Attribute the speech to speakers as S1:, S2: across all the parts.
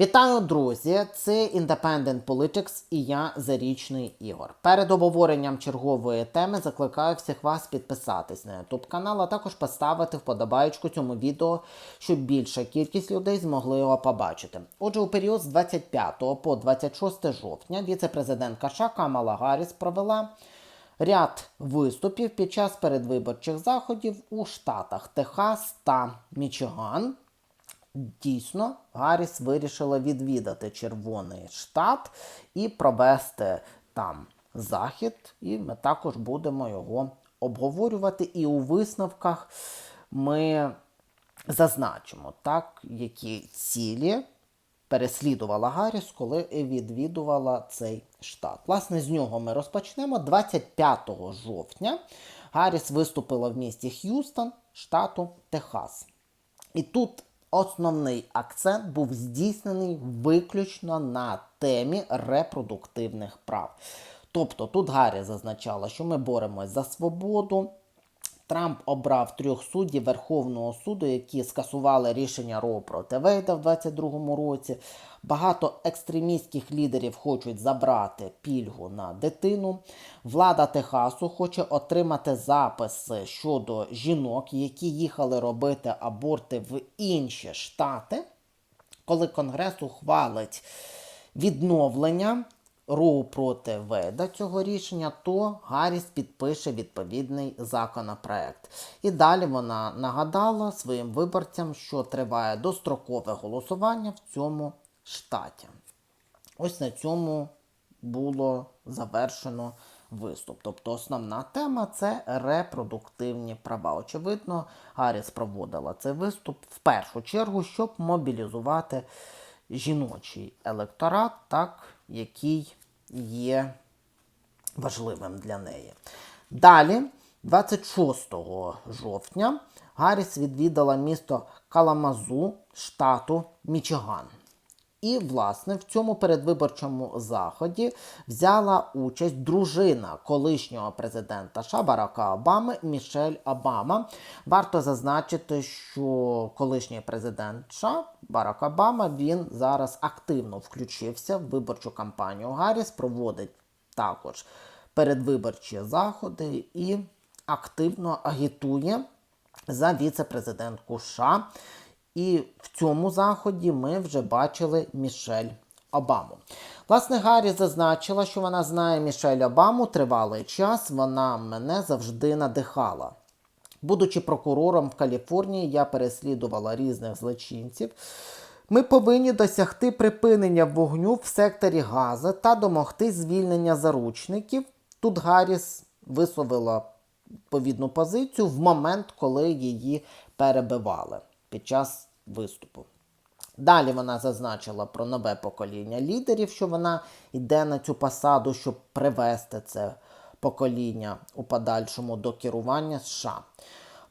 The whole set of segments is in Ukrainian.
S1: Вітаю, друзі! Це Independent Politics і я Зарічний Ігор. Перед обговоренням чергової теми закликаю всіх вас підписатись на YouTube канал, а також поставити вподобайку цьому відео, щоб більша кількість людей змогли його побачити. Отже, у період з 25 по 26 жовтня віце-президентка США Камала Гарріс провела ряд виступів під час передвиборчих заходів у штатах Техас та Мічиган. Дійсно, Гарріс вирішила відвідати Червоний штат і провести там захід, і ми також будемо його обговорювати. І у висновках ми зазначимо, так, які цілі переслідувала Гарріс, коли відвідувала цей штат. Власне, з нього ми розпочнемо. 25 жовтня Гарріс виступила в місті Х'юстон, штату Техас. І тут основний акцент був здійснений виключно на темі репродуктивних прав. Тобто тут Гаррі зазначала, що ми боремось за свободу. Трамп обрав трьох суддів Верховного суду, які скасували рішення Роу проти Вейда в 2022 році. Багато екстремістських лідерів хочуть забрати пільгу на дитину. Влада Техасу хоче отримати записи щодо жінок, які їхали робити аборти в інші штати. Коли Конгрес ухвалить відновлення Роу проти Веда цього рішення, то Гарріс підпише відповідний законопроект. І далі вона нагадала своїм виборцям, що триває дострокове голосування в цьому штаті. Ось на цьому було завершено виступ. Тобто основна тема це репродуктивні права. Очевидно, Гарріс проводила цей виступ в першу чергу, щоб мобілізувати жіночий електорат, так, який є важливим для неї. Далі, 26 жовтня, Гарріс відвідала місто Каламазу штату Мічиган. І, власне, в цьому передвиборчому заході взяла участь дружина колишнього президента США Барака Обами Мішель Обама. Варто зазначити, що колишній президент США Барак Обама він зараз активно включився в виборчу кампанію Гарріс, проводить також передвиборчі заходи і активно агітує за віце-президентку США. І в цьому заході ми вже бачили Мішель Обаму. Власне, Гаррі зазначила, що вона знає Мішель Обаму тривалий час, вона мене завжди надихала. Будучи прокурором в Каліфорнії, я переслідувала різних злочинців. Ми повинні досягти припинення вогню в секторі Газа та домогти звільнення заручників. Тут Гарріс висловила відповідну позицію в момент, коли її перебивали під час виступу. Далі вона зазначила про нове покоління лідерів, що вона йде на цю посаду, щоб привести це покоління у подальшому до керування США.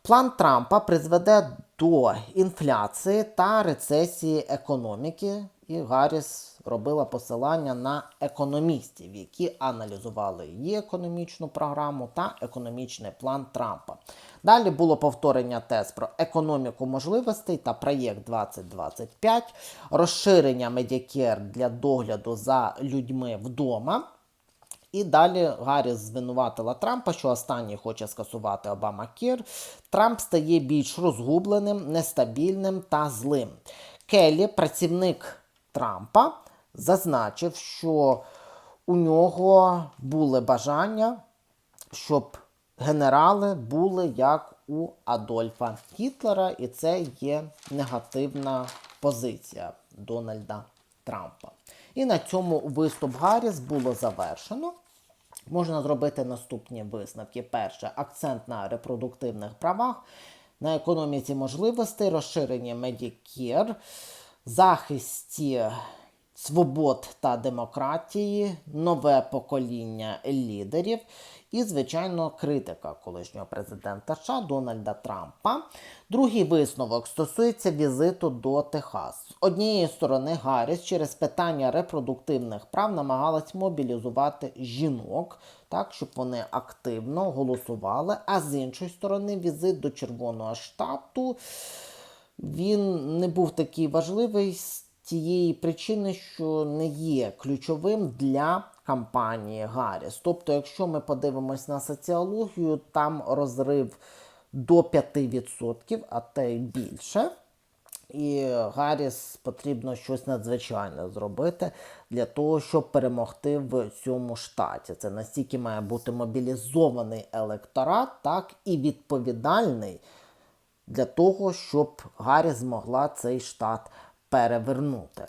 S1: План Трампа призведе до інфляції та рецесії економіки, і Гарріс робила посилання на економістів, які аналізували її економічну програму та економічний план Трампа. Далі було повторення тез про економіку можливостей та проєкт 2025, розширення Medicare для догляду за людьми вдома. І далі Гарріс звинуватила Трампа, що останній хоче скасувати Обама Кір. Трамп стає більш розгубленим, нестабільним та злим. Келлі, працівник Трампа, зазначив, що у нього були бажання, щоб генерали були як у Адольфа Гітлера, і це є негативна позиція Дональда Трампа. І на цьому виступ Гарріс було завершено. Можна зробити наступні висновки. Перше, акцент на репродуктивних правах, на економіці можливостей, розширенні Medicare, захисті свобод та демократії, нове покоління лідерів і, звичайно, критика колишнього президента США Дональда Трампа. Другий висновок стосується візиту до Техас. З однієї сторони, Гарріс через питання репродуктивних прав намагалась мобілізувати жінок, так, щоб вони активно голосували. А з іншої сторони, візит до Червоного штату він не був такий важливий тієї причини, що не є ключовим для кампанії Гарріс. Тобто, якщо ми подивимось на соціологію, там розрив до 5%, а те й більше. І Гарріс потрібно щось надзвичайне зробити для того, щоб перемогти в цьому штаті. Це настільки має бути мобілізований електорат, так і відповідальний для того, щоб Гарріс змогла цей штат перевернути.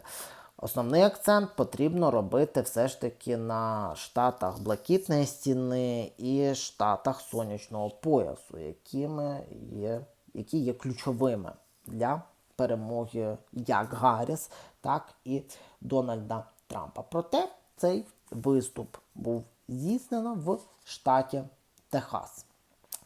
S1: Основний акцент потрібно робити все ж таки на штатах Блакитної стіни і штатах сонячного поясу, якими є, які є ключовими для перемоги як Гарріс, так і Дональда Трампа. Проте цей виступ був здійснено в штаті Техас.